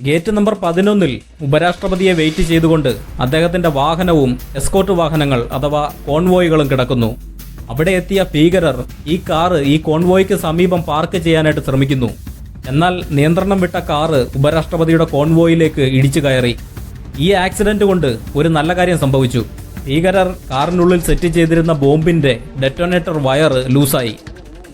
ഗേറ്റ് നമ്പർ പതിനൊന്നിൽ ഉപരാഷ്ട്രപതിയെ വെയിറ്റ് ചെയ്തുകൊണ്ട് അദ്ദേഹത്തിന്റെ വാഹനവും എസ്കോർട്ട് വാഹനങ്ങൾ അഥവാ കോൺവോയികളും കിടക്കുന്നു. അവിടെ എത്തിയ ഭീകരർ ഈ കാറ് ഈ കോൺവോയ്ക്ക് സമീപം പാർക്ക് ചെയ്യാനായിട്ട് ശ്രമിക്കുന്നു. എന്നാൽ നിയന്ത്രണം വിട്ട കാറ് ഉപരാഷ്ട്രപതിയുടെ കോൺവോയിലേക്ക് ഇടിച്ചു കയറി. ഈ ആക്സിഡന്റ് കൊണ്ട് ഒരു നല്ല കാര്യം സംഭവിച്ചു. ഭീകരർ കാറിനുള്ളിൽ സെറ്റ് ചെയ്തിരുന്ന ബോംബിന്റെ ഡെറ്റോനേറ്റർ വയർ ലൂസായി.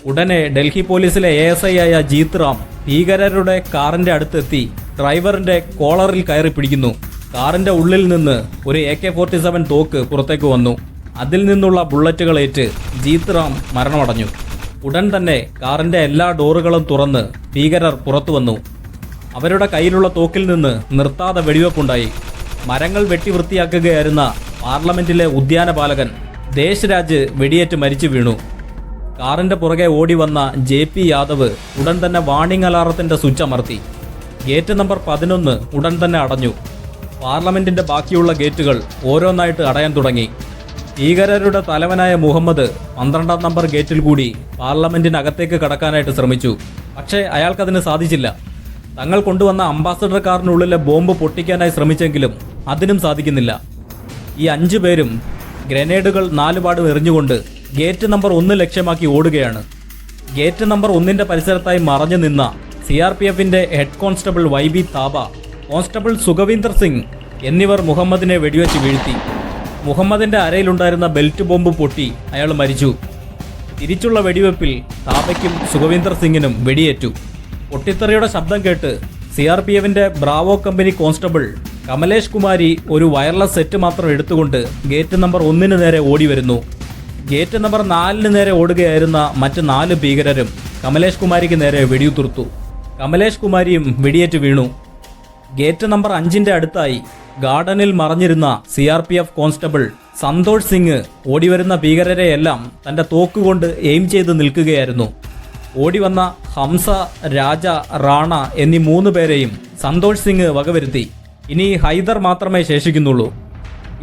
ഉടനെ ഡൽഹി പോലീസിലെ എ എസ് ഐ ആയ ജീത് റാം ഭീകരരുടെ കാറിന്റെ അടുത്തെത്തി ഡ്രൈവറിന്റെ കോളറിൽ കയറി പിടിക്കുന്നു. കാറിന്റെ ഉള്ളിൽ നിന്ന് ഒരു എ കെ ഫോർട്ടി സെവൻ തോക്ക് പുറത്തേക്ക് വന്നു. അതിൽ നിന്നുള്ള ബുള്ളറ്റുകൾ ഏറ്റ് ജീത് റാം മരണമടഞ്ഞു. ഉടൻ തന്നെ കാറിന്റെ എല്ലാ ഡോറുകളും തുറന്ന് ഭീകരർ പുറത്തു വന്നു. അവരുടെ കയ്യിലുള്ള തോക്കിൽ നിന്ന് നിർത്താതെ വെടിവെപ്പുണ്ടായി. മരങ്ങൾ വെട്ടി വൃത്തിയാക്കുകയായിരുന്ന പാർലമെന്റിലെ ഉദ്യാനപാലകൻ ദേശരാജ് വെടിയേറ്റ് മരിച്ചു വീണു. കാറിന്റെ പുറകെ ഓടി വന്ന ജെ പി യാദവ് ഉടൻ തന്നെ വാണിംഗ് അലാറത്തിന്റെ സ്വിച്ച് അമർത്തി. ഗേറ്റ് നമ്പർ പതിനൊന്ന് ഉടൻ തന്നെ അടഞ്ഞു. പാർലമെന്റിന്റെ ബാക്കിയുള്ള ഗേറ്റുകൾ ഓരോന്നായിട്ട് അടയാൻ തുടങ്ങി. ഭീകരരുടെ തലവനായ മുഹമ്മദ് പന്ത്രണ്ടാം നമ്പർ ഗേറ്റിൽ കൂടി പാർലമെന്റിനകത്തേക്ക് കടക്കാനായിട്ട് ശ്രമിച്ചു. പക്ഷേ അയാൾക്കതിന് സാധിച്ചില്ല. തങ്ങൾ കൊണ്ടുവന്ന അംബാസഡർ കാറിനുള്ളിലെ ബോംബ് പൊട്ടിക്കാനായി ശ്രമിച്ചെങ്കിലും അതിനും സാധിക്കുന്നില്ല. ഈ അഞ്ചു പേരും ഗ്രനേഡുകൾ നാലുപാടും എറിഞ്ഞുകൊണ്ട് ഗേറ്റ് നമ്പർ ഒന്ന് ലക്ഷ്യമാക്കി ഓടുകയാണ്. ഗേറ്റ് നമ്പർ ഒന്നിന്റെ പരിസരത്തായി മറഞ്ഞു നിന്ന സി ആർ പി എഫിന്റെ head constable Y B Thapa constable Sukhwinder Singh എന്നിവർ മുഹമ്മദിനെ വെടിവെച്ച് വീഴ്ത്തി. മുഹമ്മദിന്റെ അരയിലുണ്ടായിരുന്ന ബെൽറ്റ് ബോംബ് പൊട്ടി അയാൾ മരിച്ചു. തിരിച്ചുള്ള വെടിവെപ്പിൽ താപയ്ക്കും സുഖവീന്ദർ സിംഗിനും വെടിയേറ്റു. പൊട്ടിത്തെറിയുടെ ശബ്ദം കേട്ട് സി ആർ പി എഫിന്റെ bravo company constable Kamlesh Kumari ഒരു വയർലെസ് സെറ്റ് മാത്രം എടുത്തുകൊണ്ട് ഗേറ്റ് നമ്പർ ഒന്നിന് നേരെ ഓടി വരുന്നു. ഗേറ്റ് നമ്പർ നാലിന് നേരെ ഓടുകയായിരുന്ന മറ്റ് നാല് ഭീകരരും കമലേഷ് കുമാരിക്ക് നേരെ വെടിയുതിർത്തു. കമലേഷ് കുമാരിയും വെടിയേറ്റ് വീണു. ഗേറ്റ് നമ്പർ അഞ്ചിന്റെ അടുത്തായി ഗാർഡനിൽ മറഞ്ഞിരുന്ന C R P F constable Santosh Singh ഓടിവരുന്ന ഭീകരരെയെല്ലാം തന്റെ തോക്കുകൊണ്ട് എയിം ചെയ്ത് നിൽക്കുകയായിരുന്നു. ഓടിവന്ന ഹംസ രാജ റാണ എന്നീ മൂന്ന് പേരെയും സന്തോഷ് സിംഗ് വകവരുത്തി. ഇനി ഹൈദർ മാത്രമേ ശേഷിക്കുന്നുള്ളൂ.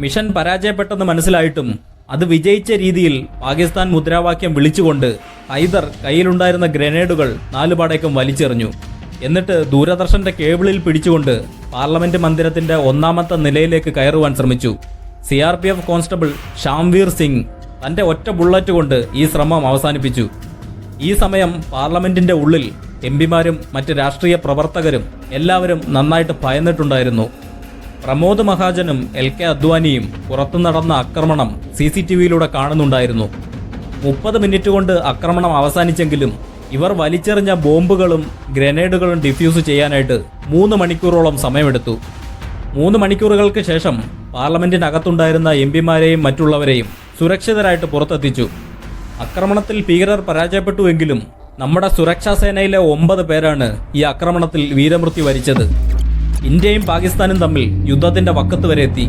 മിഷൻ പരാജയപ്പെട്ടെന്ന് മനസ്സിലായിട്ടും അത് വിജയിച്ച രീതിയിൽ പാകിസ്ഥാൻ മുദ്രാവാക്യം വിളിച്ചുകൊണ്ട് ഹൈദർ കയ്യിലുണ്ടായിരുന്ന ഗ്രനേഡുകൾ നാലുപാടേക്കും വലിച്ചെറിഞ്ഞു. എന്നിട്ട് ദൂരദർശന്റെ കേബിളിൽ പിടിച്ചുകൊണ്ട് പാർലമെന്റ് മന്ദിരത്തിന്റെ ഒന്നാമത്തെ നിലയിലേക്ക് കയറുവാൻ ശ്രമിച്ചു. C R P F constable Shambir Singh തന്റെ ഒറ്റ ബുള്ളറ്റ് കൊണ്ട് ഈ ശ്രമം അവസാനിപ്പിച്ചു. ഈ സമയം പാർലമെന്റിന്റെ ഉള്ളിൽ എം പിമാരും മറ്റ് രാഷ്ട്രീയ പ്രവർത്തകരും എല്ലാവരും നന്നായിട്ട് ഭയന്നിട്ടുണ്ടായിരുന്നു. പ്രമോദ് മഹാജനും എൽ കെ അദ്വാനിയും പുറത്തു നടന്ന ആക്രമണം സി സി ടി വിയിലൂടെ കാണുന്നുണ്ടായിരുന്നു. മുപ്പത് മിനിറ്റ് കൊണ്ട് ആക്രമണം അവസാനിച്ചെങ്കിലും ഇവർ വലിച്ചെറിഞ്ഞ ബോംബുകളും ഗ്രനേഡുകളും ഡിഫ്യൂസ് ചെയ്യാനായിട്ട് മൂന്ന് മണിക്കൂറോളം സമയമെടുത്തു. മൂന്ന് മണിക്കൂറുകൾക്ക് ശേഷം പാർലമെന്റിനകത്തുണ്ടായിരുന്ന എം പിമാരെയും മറ്റുള്ളവരെയും സുരക്ഷിതരായിട്ട് പുറത്തെത്തിച്ചു. ആക്രമണത്തിൽ ഭീകരർ പരാജയപ്പെട്ടുവെങ്കിലും നമ്മുടെ സുരക്ഷാ സേനയിലെ ഒമ്പത് പേരാണ് ഈ ആക്രമണത്തിൽ വീരമൃത്യു വരിച്ചത്. ഇന്ത്യയും പാകിസ്ഥാനും തമ്മിൽ യുദ്ധത്തിന്റെ വക്കത്ത് വരെ എത്തി.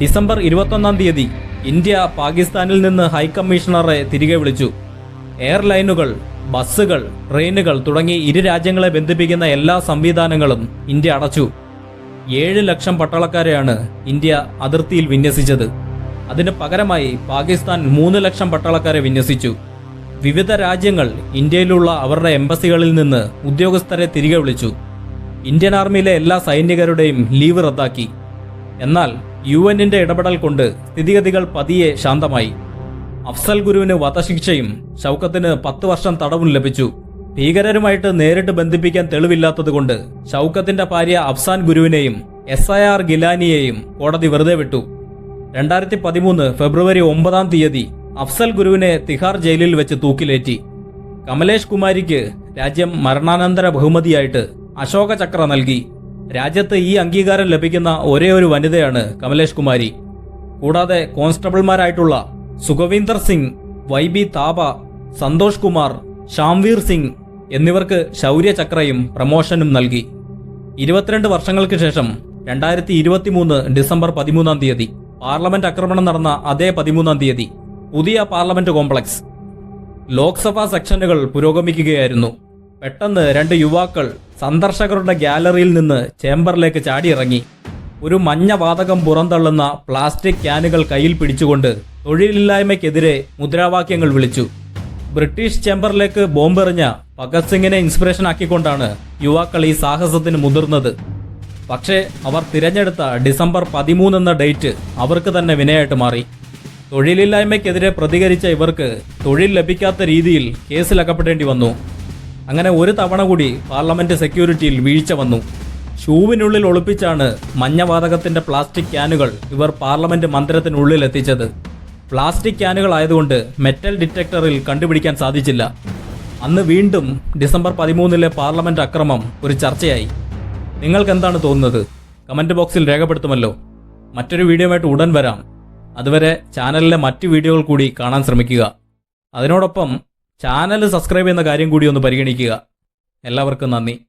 ഡിസംബർ ഇരുപത്തൊന്നാം തീയതി ഇന്ത്യ പാകിസ്ഥാനിൽ നിന്ന് ഹൈക്കമ്മീഷണറെ തിരികെ വിളിച്ചു. എയർലൈനുകൾ ബസ്സുകൾ ട്രെയിനുകൾ തുടങ്ങി ഇരു രാജ്യങ്ങളെ ബന്ധിപ്പിക്കുന്ന എല്ലാ സംവിധാനങ്ങളും ഇന്ത്യ അടച്ചു. ഏഴ് ലക്ഷം പട്ടാളക്കാരെയാണ് ഇന്ത്യ അതിർത്തിയിൽ വിന്യസിച്ചത്. അതിന് പകരമായി പാകിസ്ഥാൻ മൂന്ന് ലക്ഷം പട്ടാളക്കാരെ വിന്യസിച്ചു. വിവിധ രാജ്യങ്ങൾ ഇന്ത്യയിലുള്ള അവരുടെ എംബസികളിൽ നിന്ന് ഉദ്യോഗസ്ഥരെ തിരികെ വിളിച്ചു. ഇന്ത്യൻ ആർമിയിലെ എല്ലാ സൈനികരുടെയും ലീവ് റദ്ദാക്കി. എന്നാൽ യു എന്നിന്റെ ഇടപെടൽ കൊണ്ട് സ്ഥിതിഗതികൾ പതിയെ ശാന്തമായി. അഫ്സൽ ഗുരുവിന് വധശിക്ഷയും ഷൗക്കത്തിന് പത്ത് വർഷം തടവും ലഭിച്ചു. ഭീകരരുമായിട്ട് നേരിട്ട് ബന്ധിപ്പിക്കാൻ തെളിവില്ലാത്തതുകൊണ്ട് ഷൗക്കത്തിന്റെ ഭാര്യ അഫ്സാൻ ഗുരുവിനെയും എസ് ഐ ആർ ഗിലാനിയെയും കോടതി വെറുതെ വിട്ടു. രണ്ടായിരത്തി പതിമൂന്ന് ഫെബ്രുവരി ഒമ്പതാം തീയതി അഫ്സൽ ഗുരുവിനെ തിഹാർ ജയിലിൽ വെച്ച് തൂക്കിലേറ്റി. കമലേഷ് കുമാരിക്ക് രാജ്യം മരണാനന്തര ബഹുമതിയായിട്ട് അശോക ചക്ര നൽകി. രാജ്യത്ത് ഈ അംഗീകാരം ലഭിക്കുന്ന ഒരേ ഒരു വനിതയാണ് കമലേഷ് കുമാരി. കൂടാതെ കോൺസ്റ്റബിൾമാരായിട്ടുള്ള സുഖവീന്ദർ സിംഗ് വൈ ബി താപ സന്തോഷ് കുമാർ ഷാംവീർ സിംഗ് എന്നിവർക്ക് ശൗര്യചക്രയും പ്രമോഷനും നൽകി. ഇരുപത്തിരണ്ട് വർഷങ്ങൾക്ക് ശേഷം രണ്ടായിരത്തി ഇരുപത്തി മൂന്ന് ഡിസംബർ പതിമൂന്നാം തീയതി പാർലമെന്റ് ആക്രമണം നടന്ന അതേ പതിമൂന്നാം തീയതി പുതിയ പാർലമെന്റ് കോംപ്ലക്സ്. ലോക്സഭാ സെക്ഷനുകൾ പുരോഗമിക്കുകയായിരുന്നു. പെട്ടെന്ന് രണ്ട് യുവാക്കൾ സന്ദർശകരുടെ ഗാലറിയിൽ നിന്ന് ചേംബറിലേക്ക് ചാടിയിറങ്ങി. ഒരു മഞ്ഞ വാതകം പുറന്തള്ളുന്ന പ്ലാസ്റ്റിക് ക്യാനുകൾ കയ്യിൽ പിടിച്ചുകൊണ്ട് തൊഴിലില്ലായ്മയ്ക്കെതിരെ മുദ്രാവാക്യങ്ങൾ വിളിച്ചു. ബ്രിട്ടീഷ് ചേംബറിലേക്ക് ബോംബെറിഞ്ഞ ഭഗത് സിംഗിനെ ഇൻസ്പിറേഷൻ ആക്കിക്കൊണ്ടാണ് യുവാക്കൾ ഈ സാഹസത്തിന് മുതിർന്നത്. പക്ഷേ അവർ തിരഞ്ഞെടുത്ത ഡിസംബർ പതിമൂന്ന് എന്ന ഡേറ്റ് അവർക്ക് തന്നെ വിനയായിട്ട് മാറി. തൊഴിലില്ലായ്മയ്ക്കെതിരെ പ്രതികരിച്ച ഇവർക്ക് തൊഴിൽ ലഭിക്കാത്ത രീതിയിൽ കേസിലകപ്പെടേണ്ടി വന്നു. അങ്ങനെ ഒരു തവണ കൂടി പാർലമെന്റ് സെക്യൂരിറ്റിയിൽ വീഴ്ച വന്നു. ഷൂവിനുള്ളിൽ ഒളിപ്പിച്ചാണ് മഞ്ഞവാതകത്തിന്റെ പ്ലാസ്റ്റിക് ക്യാനുകൾ ഇവർ പാർലമെന്റ് മന്ദിരത്തിനുള്ളിൽ എത്തിച്ചത്. പ്ലാസ്റ്റിക് ക്യാനുകൾ ആയതുകൊണ്ട് മെറ്റൽ ഡിറ്റക്ടറിൽ കണ്ടുപിടിക്കാൻ സാധിച്ചില്ല. അന്ന് വീണ്ടും ഡിസംബർ പതിമൂന്നിലെ പാർലമെന്റ് അക്രമം ഒരു ചർച്ചയായി. നിങ്ങൾക്ക് എന്താണ് തോന്നുന്നത്? കമന്റ് ബോക്സിൽ രേഖപ്പെടുത്തുമല്ലോ. മറ്റൊരു വീഡിയോയുമായിട്ട് ഉടൻ വരാം. അതുവരെ ചാനലിലെ മറ്റു വീഡിയോകൾ കൂടി കാണാൻ ശ്രമിക്കുക. അതിനോടൊപ്പം ചാനൽ സബ്സ്ക്രൈബ് ചെയ്യുന്ന കാര്യം കൂടി ഒന്ന് പരിഗണിക്കുക. എല്ലാവർക്കും നന്ദി.